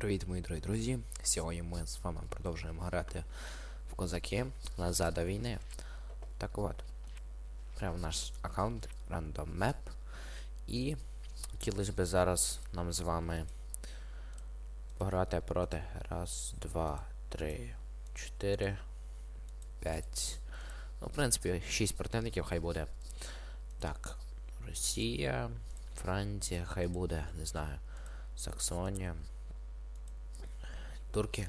Привіт, мої дорогі друзі! Сьогодні ми з вами продовжуємо грати в козаки назад до війни. Так от, прямо наш аккаунт Random Map. І хотілося б зараз нам з вами пограти проти раз, два, три, чотири, п'ять. Ну, в принципі, шість противників хай буде. Так, Росія, Франція, хай буде, не знаю. Саксонія. Турки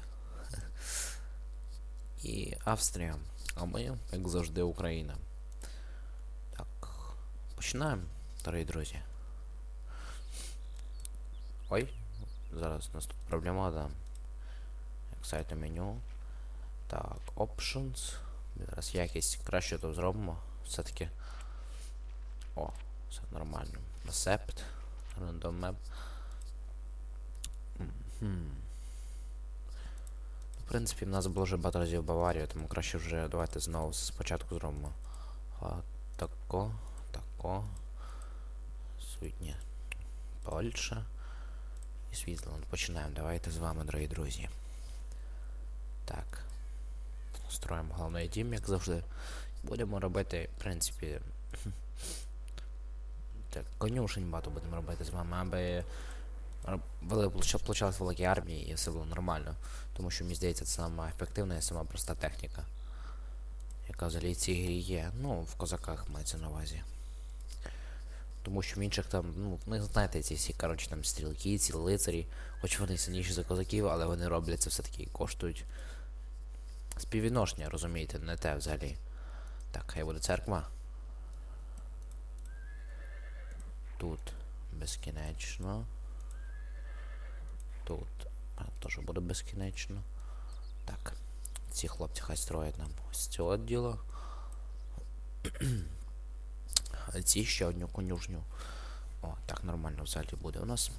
і Австрія. А ми, як завжди, Україна. Так, починаємо, дорогі друзі. Ой, зараз у нас тут проблема, да. Як сайте меню. Так, options. Зараз якість краще то зробимо. Все-таки. О, все нормально. Recept. Random map. Мгм. В принципі, в нас було вже багато разів Баварія, тому краще вже давайте знову спочатку зробимо. А, тако, тако. Сутня. Польща. І Світланд. Починаємо. Давайте з вами, дорогі друзі. Так. Строїмо головний дім, як завжди. Будемо робити, в принципі. Так, конюшень багато будемо робити з вами, аби вели, получалось великі армії і все було нормально. Тому що, мені здається, це сама ефективна і сама проста техніка. Яка взагалі в цій грі є. Ну, в козаках мається на увазі. Тому що в інших там, ну, ви знаєте, ці всі, коротше, там стрілки, ці лицарі, хоч вони сильніші за козаків, але вони роблять це все-таки і коштують. Співвідношення, розумієте, не те взагалі. Так, хай буде церква. Тут безкінечно. Тут а, теж буде безкінечно. Так. Ці хлопці хай строять нам ось цього діло. А ці ще одну конюжню. О, так нормально взагалі буде у нас.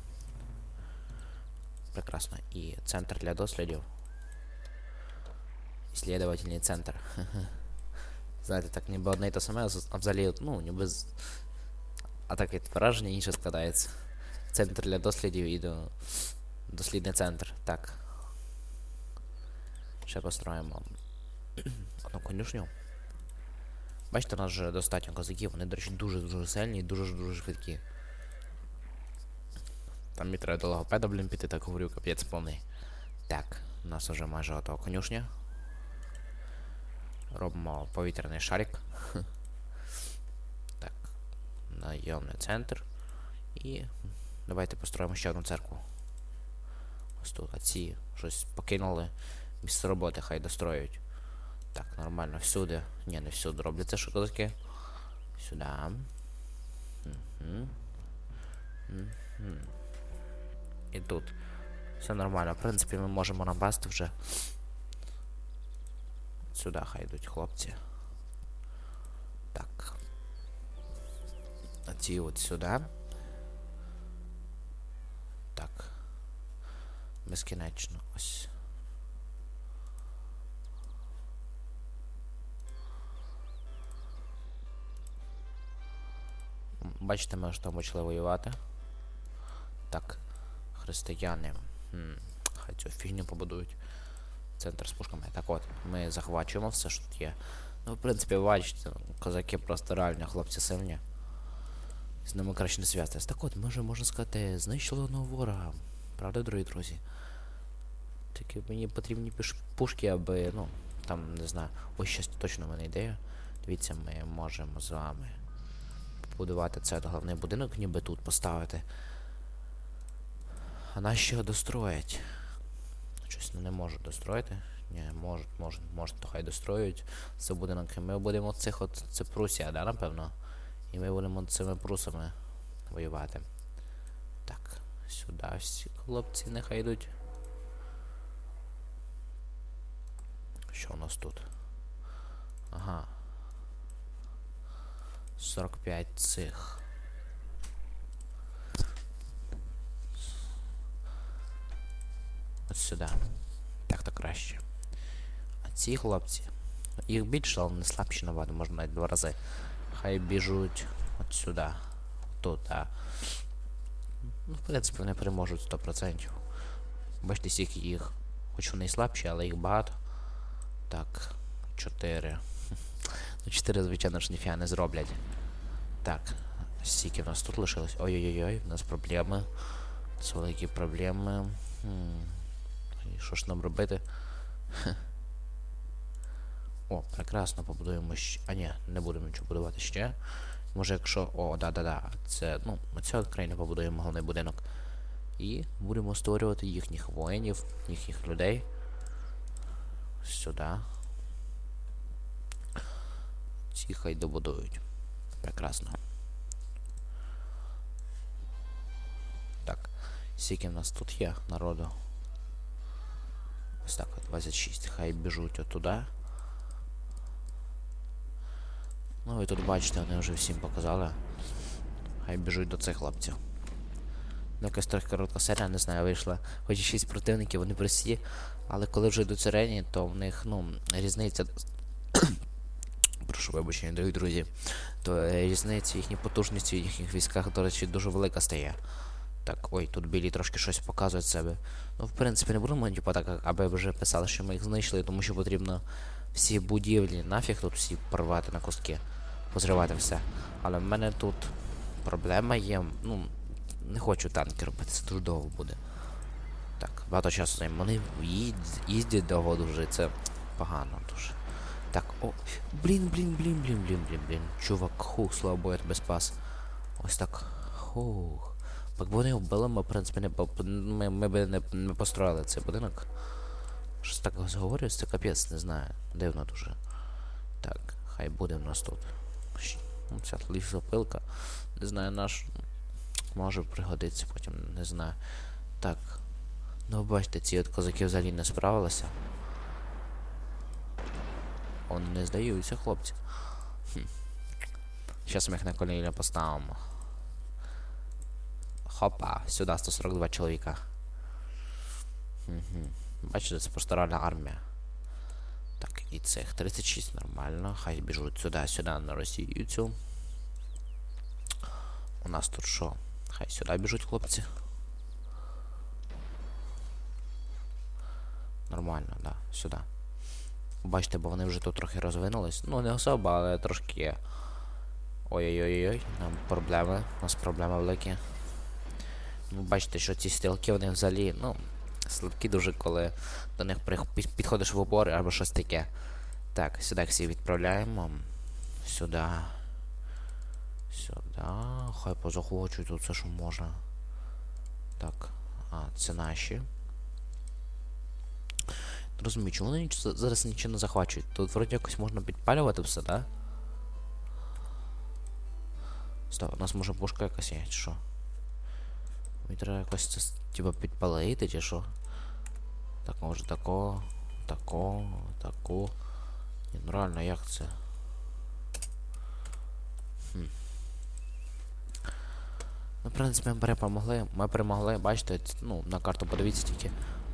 Прекрасно. І центр для дослідів. Исследовательний центр. Знаєте, так ніби одне і те саме, а взагалі, ну, ніби з... А так від враження інше складається. Центр для дослідів і до... Дослідний центр. Так. Ще построїмо одну конюшню. Бачите, у нас вже достатньо козаків, вони, до речі, дуже-дуже сильні і дуже-дуже швидкі. Там мені треба до логопеда, блін, піти, так говорю, капець повний. Так, у нас вже майже готова конюшня. Робимо повітряний шарик. Так. Найомний центр. І давайте построїмо ще одну церкву. Ось тут, а ці щось покинули. Місце роботи хай достроюють. Так, нормально, всюди. Ні, не всюди робляться що козаки. Сюди. Угу. Угу. І тут. Все нормально. В принципі, ми можемо напасти вже. Сюди хай йдуть хлопці. Так. А ці от сюди. Так. Безкінечно ось. Бачите, ми ж там почали воювати. Так, християни. Хм, хай цю фігню побудують. Центр з пушками. Так от, ми захвачуємо все, що тут є. Ну, в принципі, бачите, козаки просто реально хлопці сильні. З ними краще не зв'язатись. Так от, ми вже, можна сказати, знищили одного ворога. Правда, дорогі друзі? Тільки мені потрібні пушки, аби, ну, там, не знаю, ось щось точно в мене ідея. Дивіться, ми можемо з вами побудувати цей головний будинок, ніби тут поставити. А нас ще достроять. Щось не можуть достроїти. Ні, можуть, можуть, можуть, то хай достроюють. Це будинок. І ми будемо цих от. Це Прусія, да, напевно? І ми будемо цими прусами воювати. Сюди всі хлопці нехай йдуть. Що у нас тут? Ага. 45 цих. От сюди. Так то краще. А ці хлопці. Їх більше, але не слабші набагато, можна навіть два рази. Хай біжуть от сюди. Тут, а. Ну, в принципі, вони переможуть 100%. Бачите, скільки їх. Хоч вони слабші, але їх багато. Так, 4. Ну, 4, звичайно ж, ніфіга не зроблять. Так, скільки в нас тут лишилось? Ой-ой-ой, в нас проблеми. Це великі проблеми. Хм. І що ж нам робити? О, прекрасно, побудуємо ще. А ні, не будемо нічого будувати ще. Може, якщо. О, да-да-да. Це, ну, ми цього країни побудуємо головний будинок. І будемо створювати їхніх воїнів, їхніх людей. Сюди. Ці хай добудують. Прекрасно. Так. Скільки в нас тут є народу? Ось так, 26. Хай біжуть отуди. Ну ви тут бачите, вони вже всім показали. Хай біжуть до цих хлопців. Ну, якась трохи коротка серія, не знаю, вийшла. Хоч і 6 противників, вони прості, але коли вже йдуть середні, то в них, ну, різниця. Прошу вибачення, дорогі друзі. То е, різниця їхній потужності в їхніх військах, до речі, дуже велика стає. Так, ой, тут білі трошки щось показують себе. Ну, в принципі, не будемо, типу, так, аби вже писали, що ми їх знайшли, тому що потрібно всі будівлі, нафіг тут всі порвати на куски, позривати все. Але в мене тут проблема є. Ну, не хочу танки робити, це дуже довго буде. Так, багато часу займе. Вони їздять довго дуже, це погано дуже. Так, о. Блін, блін, блін, блін, блін, блін, блін. Чувак, хух, слава Богу, я тебе спас. Ось так. Хух. Якби вони вбили, ми, в принципі, не ми, ми б не, не построїли цей будинок. Щось так говорю, це капець, не знаю. Дивно дуже. Так, хай буде в нас тут. Ну, ця лісопилка. Не знаю, наш. Може пригодиться потім, не знаю. Так. Ну, бачите, ці от козаки взагалі не справилися. Вони не здаються, хлопці. Хм. Щас ми їх на коліна поставимо. Хопа, сюди 142 чоловіка. Угу. Бачите, це просто реальна армія. Так, і цих 36 нормально. Хай біжуть сюди, сюди на Росію цю. У нас тут що? Хай сюди біжуть хлопці. Нормально, да, сюди. Бачите, бо вони вже тут трохи розвинулись. Ну, не особо, але трошки. Ой-ой-ой-ой, нам проблеми. У нас проблеми великі. Ну, бачите, що ці стрілки вони взагалі, ну, слабкі дуже, коли до них підходиш в опори або щось таке. Так, сюди всі відправляємо. Сюди. Сюди. Хай позахочуть тут все, що можна. Так. А, це наші. Розумію, чому вони зараз нічого не захвачують? Тут вроді якось можна підпалювати все? Да? Стоп, у нас може пушка якась є, чи що? Мені треба якось це типа підпалити, чи що? Так, може тако, тако, тако. Ні, ну реально, як це? Хм. Ну, в принципі, ми перемогли. Ми перемогли, бачите, ну, на карту подивіться тільки.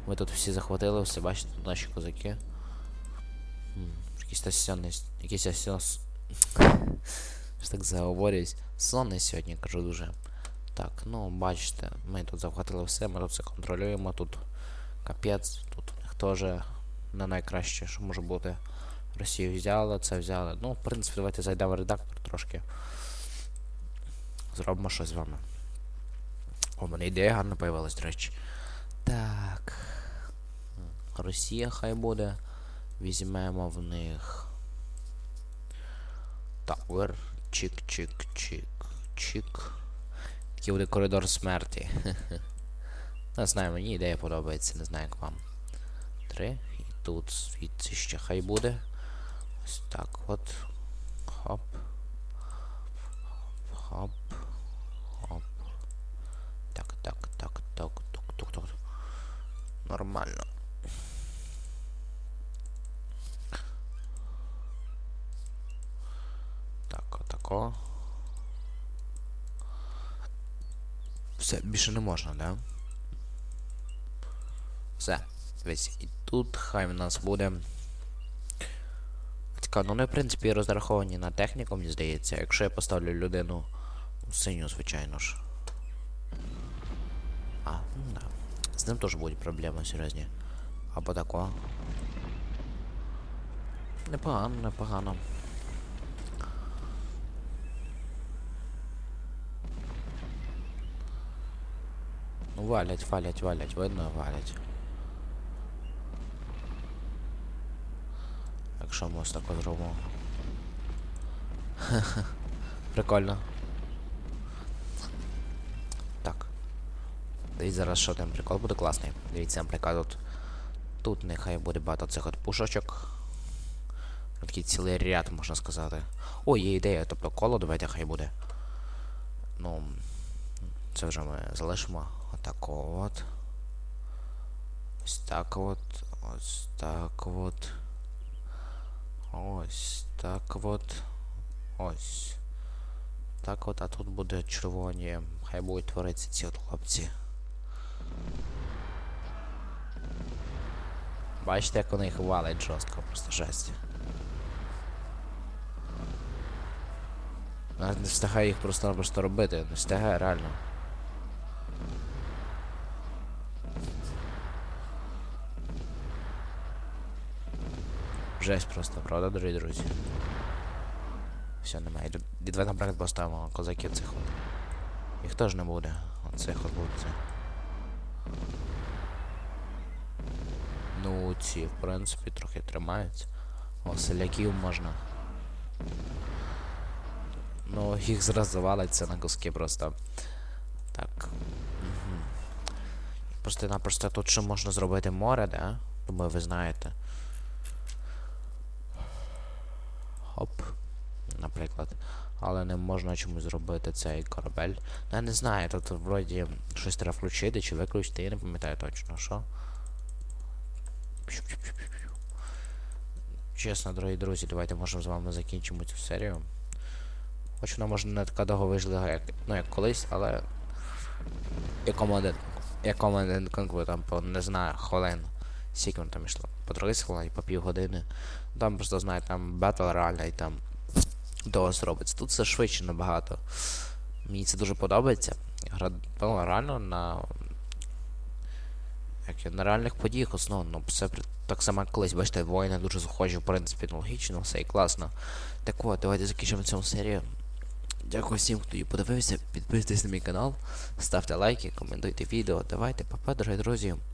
Ми тут всі захватили, все, бачите, тут наші козаки. Хм, якийсь та сьогодні, якийсь ось ос- так заговорююсь. Сонний сьогодні, кажу дуже. Так, ну бачите, ми тут захватили все, ми тут все контролюємо, тут капець, теж не найкраще, що може бути. Росію взяли, це взяли. Ну, в принципі, давайте зайдемо в редактор трошки. Зробимо щось з вами. В мене ідея гарна появилась, до речі. Так. Росія хай буде. Візьмемо в них. Тауер. Чик-чик-чик-чик. Такий буде коридор смерті. Не знаю, мені ідея подобається, не знаю як вам. Три. І тут звідси ще хай буде. Ось так от. Хоп. Хоп. Хоп. Так, так, так, так, тук, тук, тук. Нормально. Так, отако. Все, більше не можна, да? Все. Дивись, і тут хай в нас буде. Цікаво, ну вони, в принципі, розраховані на техніку, мені здається. Якщо я поставлю людину синю, звичайно ж. А, ну да. З ним теж будуть проблеми серйозні. Або тако. Непогано, непогано. Ну валять, валять, валять, видно, валять. Якщо ми ось так от зробимо. Прикольно. Так. Дивіться зараз, що там прикол буде класний. Дивіться, наприклад, тут, тут нехай буде багато цих от пушочок. Такий цілий ряд, можна сказати. О, є ідея, тобто коло давайте хай буде. Ну, це вже ми залишимо. Отак от. Ось так от. Ось так от. Ось так от. Ось. Так от, а тут буде червоні. Хай будуть творитися ці от хлопці. Бачите, як вони їх валять жорстко, просто жесть. Навіть не встигає їх просто-напросто робити, не встигає реально. Жесть просто, правда, дорогі друзі? Все, немає. І давай, наприклад, поставимо козаків цих от. Їх теж не буде. Оцих от буде. це. Ну, ці, в принципі, трохи тримаються. О, селяків можна. Ну, їх зразу завалиться на куски просто. Так. Угу. Просто-напросто тут ще можна зробити море, да? Думаю, ви знаєте. Хоп. Наприклад. Але не можна чомусь зробити цей корабель. Ну, я не знаю, тут вроді щось треба включити чи виключити, я не пам'ятаю точно, що. Чесно, дорогі друзі, давайте можемо з вами закінчимо цю серію. Хоч вона може не така довго вийшла, як, ну, як колись, але. Якому один. Конкурс там по не знаю, хвилин. Скільки там йшло? По 30 хвилин, по півгодини. Там просто знаєте, там батл реальний там довго зробиться. Тут все швидше набагато. Мені це дуже подобається. Гра ну, реально на. Як на реальних подіях основно, ну, все так само як колись, бачите, воїни дуже схожі, в принципі, ну, логічно, все і класно. Так от, давайте закінчимо цю серію. Дякую всім, хто її подивився. Підписуйтесь на мій канал, ставте лайки, коментуйте відео. Давайте, папа, дорогі друзі.